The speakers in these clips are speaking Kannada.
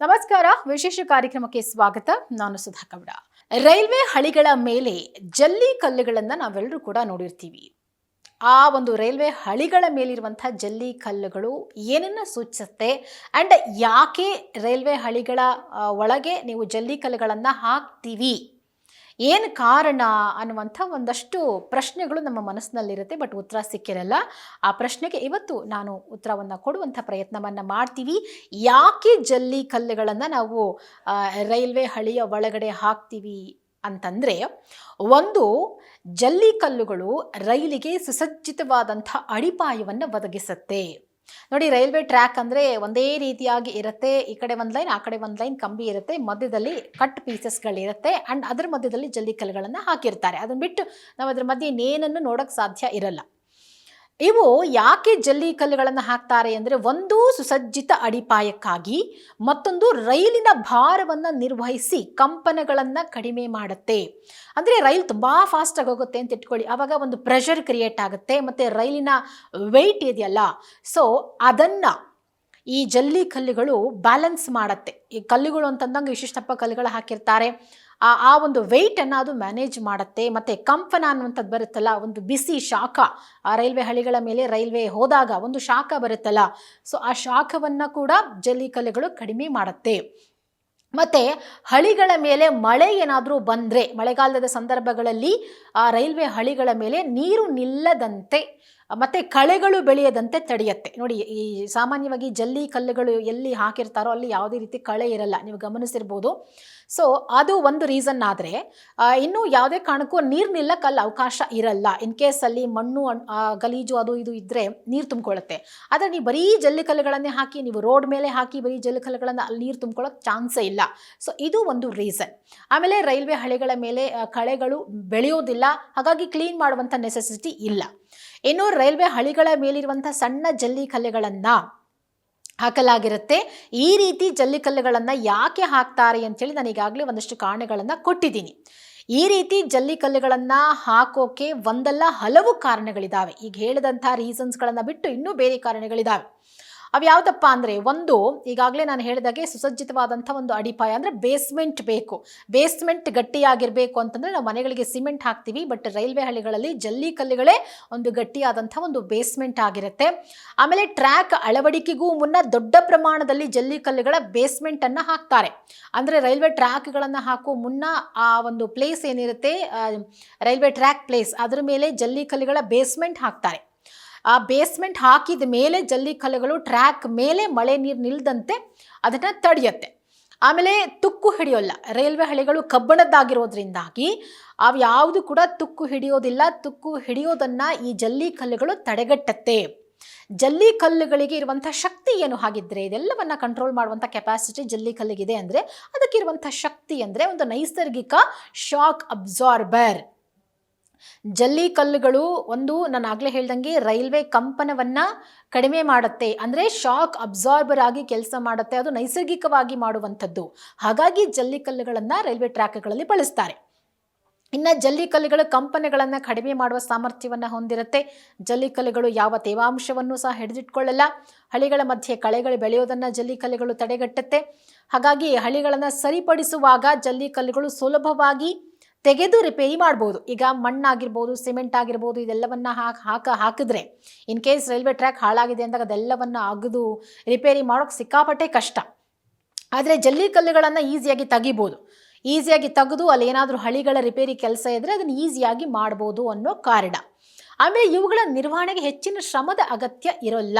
ನಮಸ್ಕಾರ. ವಿಶೇಷ ಕಾರ್ಯಕ್ರಮಕ್ಕೆ ಸ್ವಾಗತ. ನಾನು ಸುಧಾ ಕವಡ. ರೈಲ್ವೆ ಹಳಿಗಳ ಮೇಲೆ ಜಲ್ಲಿ ಕಲ್ಲುಗಳನ್ನು ನಾವೆಲ್ಲರೂ ಕೂಡ ನೋಡಿರ್ತೀವಿ. ಆ ಒಂದು ರೈಲ್ವೆ ಹಳಿಗಳ ಮೇಲಿರುವಂಥ ಜಲ್ಲಿ ಕಲ್ಲುಗಳು ಏನನ್ನ ಸೂಚಿಸುತ್ತೆ ಆ್ಯಂಡ್ ಯಾಕೆ ರೈಲ್ವೆ ಹಳಿಗಳ ಒಳಗೆ ನೀವು ಜಲ್ಲಿ ಕಲ್ಲುಗಳನ್ನು ಹಾಕ್ತೀವಿ? ಏನು ಕಾರಣ ಅನ್ನುವಂಥ ಒಂದಷ್ಟು ಪ್ರಶ್ನೆಗಳು ನಮ್ಮ ಮನಸ್ಸಿನಲ್ಲಿರುತ್ತೆ ಬಟ್ ಉತ್ತರ ಸಿಕ್ಕಿರಲ್ಲ. ಆ ಪ್ರಶ್ನೆಗೆ ಇವತ್ತು ನಾನು ಉತ್ತರವನ್ನು ಕೊಡುವಂಥ ಪ್ರಯತ್ನವನ್ನು ಮಾಡ್ತೀವಿ. ಯಾಕೆ ಜಲ್ಲಿ ಕಲ್ಲುಗಳನ್ನು ನಾವು ರೈಲ್ವೆ ಹಳಿಯ ಒಳಗಡೆ ಹಾಕ್ತೀವಿ ಅಂತಂದರೆ, ಒಂದು, ಜಲ್ಲಿ ಕಲ್ಲುಗಳು ರೈಲಿಗೆ ಸುಸಜ್ಜಿತವಾದಂಥ ಅಡಿಪಾಯವನ್ನು ಒದಗಿಸುತ್ತೆ. ನೋಡಿ ರೈಲ್ವೆ ಟ್ರ್ಯಾಕ್ ಅಂದರೆ ಒಂದೇ ರೀತಿಯಾಗಿ ಇರುತ್ತೆ. ಈ ಕಡೆ ಒಂದು ಲೈನ್, ಆ ಕಡೆ ಒಂದು ಲೈನ್ ಕಂಬಿ ಇರುತ್ತೆ. ಮಧ್ಯದಲ್ಲಿ ಕಟ್ ಪೀಸಸ್ಗಳಿರುತ್ತೆ ಆ್ಯಂಡ್ ಅದರ ಮಧ್ಯದಲ್ಲಿ ಜಲ್ಲಿ ಕಲ್ಲುಗಳನ್ನು ಹಾಕಿರ್ತಾರೆ. ಅದನ್ನು ಬಿಟ್ಟು ನಾವು ಅದ್ರ ಮಧ್ಯೆ ಇನ್ನೇನನ್ನು ನೋಡೋಕ್ಕೆ ಸಾಧ್ಯ ಇರಲ್ಲ. ಇವು ಯಾಕೆ ಜಲ್ಲಿ ಕಲ್ಲುಗಳನ್ನು ಹಾಕ್ತಾರೆ ಅಂದರೆ ಒಂದು ಸುಸಜ್ಜಿತ ಅಡಿಪಾಯಕ್ಕಾಗಿ ಮತ್ತೊಂದು ರೈಲಿನ ಭಾರವನ್ನು ನಿರ್ವಹಿಸಿ ಕಂಪನಗಳನ್ನು ಕಡಿಮೆ ಮಾಡುತ್ತೆ. ಅಂದರೆ ರೈಲ್ ತುಂಬ ಫಾಸ್ಟಾಗಿ ಹೋಗುತ್ತೆ ಅಂತ ಇಟ್ಕೊಳ್ಳಿ. ಆವಾಗ ಒಂದು ಪ್ರೆಷರ್ ಕ್ರಿಯೇಟ್ ಆಗುತ್ತೆ, ಮತ್ತು ರೈಲಿನ ವೆಯ್ಟ್ ಇದೆಯಲ್ಲ? ಸೊ ಅದನ್ನು ಈ ಜಲ್ಲಿ ಕಲ್ಲುಗಳು ಬ್ಯಾಲೆನ್ಸ್ ಮಾಡುತ್ತೆ. ಈ ಕಲ್ಲುಗಳು ಅಂತಂದಂಗೆ ವಿಶಿಷ್ಟಪ್ಪ ಕಲ್ಲುಗಳು ಹಾಕಿರ್ತಾರೆ. ಆ ಆ ಒಂದು ವೆಯ್ಟನ್ನು ಅದು ಮ್ಯಾನೇಜ್ ಮಾಡುತ್ತೆ, ಮತ್ತು ಕಂಪನ ಅನ್ನುವಂಥದ್ದು ಬರುತ್ತಲ್ಲ, ಒಂದು ಬಿಸಿ ಶಾಖ. ಆ ರೈಲ್ವೆ ಹಳಿಗಳ ಮೇಲೆ ರೈಲ್ವೆ ಹೋದಾಗ ಒಂದು ಶಾಖ ಬರುತ್ತಲ್ಲ ಸೊ ಆ ಶಾಖವನ್ನು ಕೂಡ ಜಲ್ಲಿ ಕಲೆಗಳು ಕಡಿಮೆ ಮಾಡುತ್ತೆ. ಮತ್ತು ಹಳಿಗಳ ಮೇಲೆ ಮಳೆ ಏನಾದರೂ ಬಂದರೆ, ಮಳೆಗಾಲದ ಸಂದರ್ಭಗಳಲ್ಲಿ ಆ ರೈಲ್ವೆ ಹಳಿಗಳ ಮೇಲೆ ನೀರು ನಿಲ್ಲದಂತೆ ಮತ್ತು ಕಳೆಗಳು ಬೆಳೆಯದಂತೆ ತಡೆಯುತ್ತೆ. ನೋಡಿ, ಈ ಸಾಮಾನ್ಯವಾಗಿ ಜಲ್ಲಿ ಕಲ್ಲುಗಳು ಎಲ್ಲಿ ಹಾಕಿರ್ತಾರೋ ಅಲ್ಲಿ ಯಾವುದೇ ರೀತಿ ಕಳೆ ಇರಲ್ಲ. ನೀವು ಗಮನಿಸಿರ್ಬೋದು. ಸೊ ಅದು ಒಂದು ರೀಸನ್ ಆದರೆ ಇನ್ನೂ ಯಾವುದೇ ಕಾರಣಕ್ಕೂ ನೀರು ನಿಲ್ಲಕ್ಕೆ ಅಲ್ಲಿ ಅವಕಾಶ ಇರಲ್ಲ. ಇನ್ ಕೇಸ್ ಅಲ್ಲಿ ಮಣ್ಣು ಗಲೀಜು ಅದು ಇದು ಇದ್ದರೆ ನೀರು ತುಂಬಿಕೊಳ್ಳುತ್ತೆ ಆದರೆ ನೀವು ಬರೀ ಜಲ್ಲಿ ಕಲ್ಲುಗಳನ್ನೇ ಹಾಕಿ, ನೀವು ರೋಡ್ ಮೇಲೆ ಹಾಕಿ ಬರೀ ಜಲ್ಲಿ ಕಲ್ಲುಗಳನ್ನು ಅಲ್ಲಿ ನೀರು ತುಂಬ್ಕೊಳ್ಳೋಕೆ ಚಾನ್ಸೇ ಇಲ್ಲ. ಸೊ ಇದು ಒಂದು ರೀಸನ್ ಆಮೇಲೆ ರೈಲ್ವೆ ಹಳಿಗಳ ಮೇಲೆ ಕಳೆಗಳು ಬೆಳೆಯೋದಿಲ್ಲ. ಹಾಗಾಗಿ ಕ್ಲೀನ್ ಮಾಡುವಂಥ ನೆಸೆಸಿಟಿ ಇಲ್ಲ. ಇನ್ನು ರೈಲ್ವೆ ಹಳಿಗಳ ಮೇಲಿರುವಂಥ ಸಣ್ಣ ಜಲ್ಲಿ ಕಲ್ಲುಗಳನ್ನು ಹಾಕಲಾಗಿರುತ್ತೆ. ಈ ರೀತಿ ಜಲ್ಲಿಕಲ್ಲುಗಳನ್ನು ಯಾಕೆ ಹಾಕ್ತಾರೆ ಅಂತೇಳಿ ನಾನು ಈಗಾಗಲೇ ಒಂದಷ್ಟು ಕಾರಣಗಳನ್ನು ಕೊಟ್ಟಿದ್ದೀನಿ. ಈ ರೀತಿ ಜಲ್ಲಿಕಲ್ಲುಗಳನ್ನು ಹಾಕೋಕೆ ಒಂದಲ್ಲ ಹಲವು ಕಾರಣಗಳಿದ್ದಾವೆ ಈಗ ಹೇಳಿದಂಥ ರೀಸನ್ಸ್ಗಳನ್ನು ಬಿಟ್ಟು ಇನ್ನೂ ಬೇರೆ ಕಾರಣಗಳಿದ್ದಾವೆ ಯಾವುದಪ್ಪ ಅಂದರೆ ಒಂದು ಈಗಾಗಲೇ ನಾನು ಹೇಳಿದಾಗೆ ಸುಸಜ್ಜಿತವಾದಂಥ ಒಂದು ಅಡಿಪಾಯ ಅಂದರೆ ಬೇಸ್ಮೆಂಟ್ ಬೇಕು. ಬೇಸ್ಮೆಂಟ್ ಗಟ್ಟಿಯಾಗಿರಬೇಕು ಅಂತಂದರೆ ನಾವು ಮನೆಗಳಿಗೆ ಸಿಮೆಂಟ್ ಹಾಕ್ತೀವಿ ಬಟ್ ರೈಲ್ವೆ ಹಳಿಗಳಲ್ಲಿ ಜಲ್ಲಿ ಕಲ್ಲುಗಳೇ ಒಂದು ಗಟ್ಟಿಯಾದಂಥ ಒಂದು ಬೇಸ್ಮೆಂಟ್ ಆಗಿರುತ್ತೆ. ಆಮೇಲೆ ಟ್ರ್ಯಾಕ್ ಅಳವಡಿಕೆಗೂ ಮುನ್ನ ದೊಡ್ಡ ಪ್ರಮಾಣದಲ್ಲಿ ಜಲ್ಲಿ ಕಲ್ಲುಗಳ ಬೇಸ್ಮೆಂಟನ್ನು ಹಾಕ್ತಾರೆ. ಅಂದರೆ ರೈಲ್ವೆ ಟ್ರ್ಯಾಕ್ಗಳನ್ನು ಹಾಕುವ ಮುನ್ನ ಆ ಒಂದು ಪ್ಲೇಸ್ ಏನಿರುತ್ತೆ ರೈಲ್ವೆ ಟ್ರ್ಯಾಕ್ ಪ್ಲೇಸ್ ಅದರ ಮೇಲೆ ಜಲ್ಲಿ ಕಲ್ಲುಗಳ ಬೇಸ್ಮೆಂಟ್ ಹಾಕ್ತಾರೆ. ಆ ಬೇಸ್ಮೆಂಟ್ ಹಾಕಿದ ಮೇಲೆ ಜಲ್ಲಿ ಕಲ್ಲುಗಳು ಟ್ರ್ಯಾಕ್ ಮೇಲೆ ಮಳೆ ನೀರು ನಿಲ್ದಂತೆ ಅದನ್ನು ತಡೆಯುತ್ತೆ. ಆಮೇಲೆ ತುಕ್ಕು ಹಿಡಿಯೋಲ್ಲ, ರೈಲ್ವೆ ಹಳಿಗಳು ಕಬ್ಬಣದ್ದಾಗಿರೋದ್ರಿಂದಾಗಿ ಅವು ಯಾವುದು ಕೂಡ ತುಕ್ಕು ಹಿಡಿಯೋದಿಲ್ಲ. ತುಕ್ಕು ಹಿಡಿಯೋದನ್ನು ಈ ಜಲ್ಲಿ ಕಲ್ಲುಗಳು ತಡೆಗಟ್ಟತ್ತೆ. ಜಲ್ಲಿ ಕಲ್ಲುಗಳಿಗೆ ಇರುವಂಥ ಶಕ್ತಿ ಏನು ಹಾಗಿದ್ರೆ, ಇದೆಲ್ಲವನ್ನ ಕಂಟ್ರೋಲ್ ಮಾಡುವಂಥ ಕೆಪಾಸಿಟಿ ಜಲ್ಲಿ ಕಲ್ಲಿಗಿದೆ ಅಂದರೆ ಅದಕ್ಕಿರುವಂಥ ಶಕ್ತಿ ಅಂದರೆ ಒಂದು ನೈಸರ್ಗಿಕ ಶಾಕ್ ಅಬ್ಸಾರ್ಬರ್ ಜಲ್ಲಿ ಕಲ್ಲುಗಳು ಒಂದು ನಾನು ಆಗಲೇ ಹೇಳ್ದಂಗೆ ರೈಲ್ವೆ ಕಂಪನವನ್ನು ಕಡಿಮೆ ಮಾಡುತ್ತೆ. ಅಂದರೆ ಶಾಕ್ ಅಬ್ಸಾರ್ಬರ್ ಆಗಿ ಕೆಲಸ ಮಾಡುತ್ತೆ. ಅದು ನೈಸರ್ಗಿಕವಾಗಿ ಮಾಡುವಂಥದ್ದು. ಹಾಗಾಗಿ ಜಲ್ಲಿ ಕಲ್ಲುಗಳನ್ನು ರೈಲ್ವೆ ಟ್ರ್ಯಾಕ್ಗಳಲ್ಲಿ ಬಳಸ್ತಾರೆ. ಇನ್ನು ಜಲ್ಲಿಕಲ್ಲುಗಳು ಕಂಪನೆಗಳನ್ನು ಕಡಿಮೆ ಮಾಡುವ ಸಾಮರ್ಥ್ಯವನ್ನು ಹೊಂದಿರುತ್ತೆ. ಜಲ್ಲಿಕಲ್ಲುಗಳು ಯಾವ ತೇವಾಂಶವನ್ನು ಸಹ ಹಿಡಿದಿಟ್ಕೊಳ್ಳಲ್ಲ. ಹಳಿಗಳ ಮಧ್ಯೆ ಕಳೆಗಳು ಬೆಳೆಯೋದನ್ನು ಜಲ್ಲಿಕಲ್ಲುಗಳು ತಡೆಗಟ್ಟುತ್ತೆ. ಹಾಗಾಗಿ ಹಳಿಗಳನ್ನು ಸರಿಪಡಿಸುವಾಗ ಜಲ್ಲಿಕಲ್ಲುಗಳು ಸುಲಭವಾಗಿ ತೆಗೆದು ರಿಪೇರಿ ಮಾಡ್ಬೋದು. ಈಗ ಮಣ್ಣಾಗಿರ್ಬೋದು ಸಿಮೆಂಟ್ ಆಗಿರ್ಬೋದು, ಇದೆಲ್ಲವನ್ನ ಹಾಕಿ ಹಾಕ, ಹಾಕಿದ್ರೆ ಇನ್ ಕೇಸ್ ರೈಲ್ವೆ ಟ್ರ್ಯಾಕ್ ಹಾಳಾಗಿದೆ ಅಂದಾಗ ಅದೆಲ್ಲವನ್ನು ಅಗದು ರಿಪೇರಿ ಮಾಡೋಕೆ ಸಿಕ್ಕಾಪಟ್ಟೆ ಕಷ್ಟ. ಆದರೆ ಜಲ್ಲಿ ಕಲ್ಲುಗಳನ್ನು ಈಸಿಯಾಗಿ ತೆಗಿಬೋದು. ಈಸಿಯಾಗಿ ತೆಗೆದು ಅಲ್ಲಿ ಏನಾದರೂ ಹಳಿಗಳ ರಿಪೇರಿ ಕೆಲಸ ಇದ್ದರೆ ಅದನ್ನು ಈಸಿಯಾಗಿ ಮಾಡ್ಬೋದು ಅನ್ನೋ ಕಾರಣ. ಆಮೇಲೆ ಇವುಗಳ ನಿರ್ವಹಣೆಗೆ ಹೆಚ್ಚಿನ ಶ್ರಮದ ಅಗತ್ಯ ಇರೋಲ್ಲ.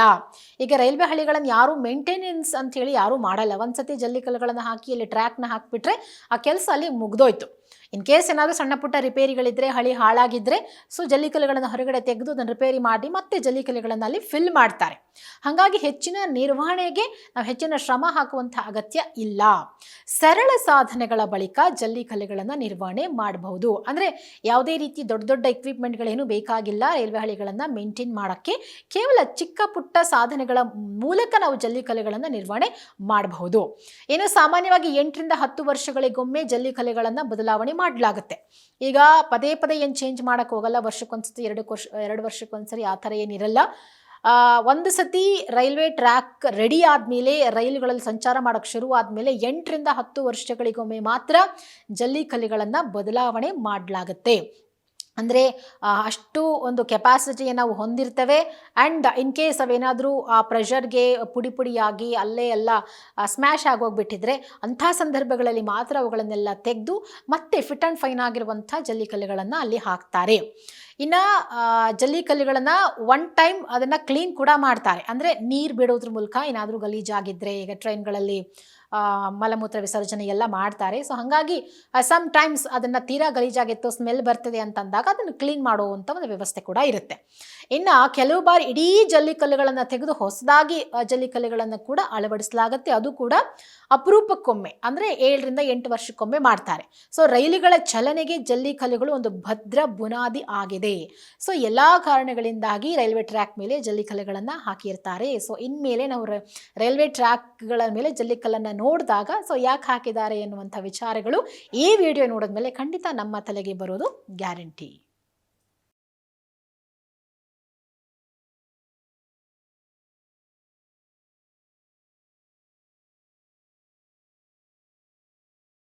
ಈಗ ರೈಲ್ವೆ ಹಳಿಗಳನ್ನು ಯಾರು ಮೇಂಟೆನೆನ್ಸ್ ಅಂತ ಹೇಳಿ ಯಾರೂ ಮಾಡಲ್ಲ. ಒಂದ್ಸತಿ ಜಲ್ಲಿ ಕಲ್ಲುಗಳನ್ನು ಹಾಕಿ ಅಲ್ಲಿ ಟ್ರ್ಯಾಕ್ನ ಹಾಕಿಬಿಟ್ರೆ ಆ ಕೆಲಸ ಅಲ್ಲಿ ಮುಗ್ದೋಯ್ತು. ಇನ್ ಕೇಸ್ ಏನಾದರೂ ಸಣ್ಣ ಪುಟ್ಟ ರಿಪೇರಿಗಳಿದ್ದರೆ ಹಳಿ ಹಾಳಾಗಿದ್ದರೆ ಸೊ ಜಲ್ಲಿಕಲೆಗಳನ್ನು ಹೊರಗಡೆ ತೆಗೆದು ಅದನ್ನು ರಿಪೇರಿ ಮಾಡಿ ಮತ್ತೆ ಜಲ್ಲಿಕಲೆಗಳನ್ನು ಅಲ್ಲಿ ಫಿಲ್ ಮಾಡ್ತಾರೆ. ಹಾಗಾಗಿ ಹೆಚ್ಚಿನ ನಿರ್ವಹಣೆಗೆ ನಾವು ಹೆಚ್ಚಿನ ಶ್ರಮ ಹಾಕುವಂಥ ಅಗತ್ಯ ಇಲ್ಲ. ಸರಳ ಸಾಧನೆಗಳ ಬಳಿಕ ಜಲ್ಲಿಕಲೆಗಳನ್ನು ನಿರ್ವಹಣೆ ಮಾಡಬಹುದು. ಅಂದರೆ ಯಾವುದೇ ರೀತಿ ದೊಡ್ಡ ದೊಡ್ಡ ಎಕ್ವಿಪ್ಮೆಂಟ್ಗಳೇನು ಬೇಕಾಗಿಲ್ಲ, ರೈಲ್ವೆ ಹಳಿಗಳನ್ನು ಮೇಂಟೈನ್ ಮಾಡೋಕ್ಕೆ ಕೇವಲ ಚಿಕ್ಕ ಪುಟ್ಟ ಸಾಧನೆಗಳ ಮೂಲಕ ನಾವು ಜಲ್ಲಿಕಲೆಗಳನ್ನು ನಿರ್ವಹಣೆ ಮಾಡಬಹುದು. ಇನ್ನು ಸಾಮಾನ್ಯವಾಗಿ ಎಂಟರಿಂದ ಹತ್ತು ವರ್ಷಗಳಿಗೊಮ್ಮೆ ಜಲ್ಲಿಕಲೆಗಳನ್ನು ಬದಲಾವಣೆ ಮಾಡಲಾಗುತ್ತೆ. ಈಗ ಪದೇ ಪದೇ ಏನು ಚೇಂಜ್ ಮಾಡೋಕ್ಕೆ ಹೋಗಲ್ಲ, ವರ್ಷಕ್ಕೊಂದ್ಸತಿ ಎರಡು ವರ್ಷ ಎರಡು ವರ್ಷಕ್ಕೊಂದ್ಸರಿ ಆ ಥರ ಏನಿರಲ್ಲ ಒಂದು ಸತಿ ರೈಲ್ವೆ ಟ್ರ್ಯಾಕ್ ರೆಡಿ ಆದಮೇಲೆ, ರೈಲುಗಳಲ್ಲಿ ಸಂಚಾರ ಮಾಡೋಕ್ಕೆ ಶುರು ಆದಮೇಲೆ ಎಂಟರಿಂದ ಹತ್ತು ವರ್ಷಗಳಿಗೊಮ್ಮೆ ಮಾತ್ರ ಜಲ್ಲಿಕಲ್ಲುಗಳನ್ನು ಬದಲಾವಣೆ ಮಾಡಲಾಗುತ್ತೆ. ಅಂದರೆ ಅಷ್ಟು ಒಂದು ಕೆಪಾಸಿಟಿಯನ್ನು ನಾವು ಹೊಂದಿರ್ತೇವೆ. ಆ್ಯಂಡ್ ಇನ್ ಕೇಸ್ ಅವೇನಾದರೂ, ಆ ಪ್ರೆಷರ್ಗೆ ಪುಡಿ ಪುಡಿಯಾಗಿ ಅಲ್ಲೇ ಎಲ್ಲ ಸ್ಮ್ಯಾಶ್ ಆಗೋಗ್ಬಿಟ್ಟಿದ್ರೆ ಅಂಥ ಸಂದರ್ಭಗಳಲ್ಲಿ ಮಾತ್ರ ಅವುಗಳನ್ನೆಲ್ಲ ತೆಗೆದು ಮತ್ತೆ ಫಿಟ್ ಆ್ಯಂಡ್ ಫೈನ್ ಆಗಿರುವಂಥ ಜಲ್ಲಿಕಲ್ಲುಗಳನ್ನು ಅಲ್ಲಿ ಹಾಕ್ತಾರೆ. ಇನ್ನು ಜಲ್ಲಿಕಲ್ಲುಗಳನ್ನು ಒನ್ ಟೈಮ್ ಅದನ್ನು ಕ್ಲೀನ್ ಕೂಡ ಮಾಡ್ತಾರೆ. ಅಂದರೆ ನೀರು ಬಿಡೋದ್ರ ಮೂಲಕ ಏನಾದರೂ ಗಲೀಜಾಗಿದ್ದರೆ ಈಗ ಟ್ರೈನ್ಗಳಲ್ಲಿ ಮಲಮೂತ್ರ ವಿಸರ್ಜನೆ ಎಲ್ಲ ಮಾಡ್ತಾರೆ. ಸೊ ಹಾಗಾಗಿ ಸಮ್ ಟೈಮ್ಸ್ ಅದನ್ನು ತೀರಾ ಗಲೀಜಾಗಿತ್ತು ಸ್ಮೆಲ್ ಬರ್ತದೆ ಅಂತಂದಾಗ ಅದನ್ನು ಕ್ಲೀನ್ ಮಾಡುವಂಥ ಒಂದು ವ್ಯವಸ್ಥೆ ಕೂಡ ಇರುತ್ತೆ. ಇನ್ನು ಕೆಲವು ಬಾರಿ ಇಡೀ ಜಲ್ಲಿಕಲ್ಲುಗಳನ್ನು ತೆಗೆದು ಹೊಸದಾಗಿ ಜಲ್ಲಿಕಲ್ಲುಗಳನ್ನು ಕೂಡ ಅಳವಡಿಸಲಾಗುತ್ತೆ. ಅದು ಕೂಡ ಅಪರೂಪಕ್ಕೊಮ್ಮೆ, ಅಂದರೆ ಏಳರಿಂದ ಎಂಟು ವರ್ಷಕ್ಕೊಮ್ಮೆ ಮಾಡ್ತಾರೆ. ಸೊ ರೈಲುಗಳ ಚಲನೆಗೆ ಜಲ್ಲಿಕಲ್ಲುಗಳು ಒಂದು ಭದ್ರ ಬುನಾದಿ ಆಗಿದೆ. ಸೊ ಎಲ್ಲ ಕಾರಣಗಳಿಂದಾಗಿ ರೈಲ್ವೆ ಟ್ರ್ಯಾಕ್ ಮೇಲೆ ಜಲ್ಲಿಕಲ್ಲುಗಳನ್ನು ಹಾಕಿರ್ತಾರೆ. ಸೊ ಇನ್ಮೇಲೆ ನಾವು ರೈಲ್ವೆ ಟ್ರ್ಯಾಕ್ಗಳ ಮೇಲೆ ಜಲ್ಲಿಕಲ್ಲನ್ನು ನೋಡಿದಾಗ ಸೊ ಯಾಕೆ ಹಾಕಿದ್ದಾರೆ ಎನ್ನುವಂಥ ವಿಚಾರಗಳು ಈ ವಿಡಿಯೋ ನೋಡಿದ ಮೇಲೆ ಖಂಡಿತ ನಮ್ಮ ತಲೆಗೆ ಬರೋದು ಗ್ಯಾರಂಟಿ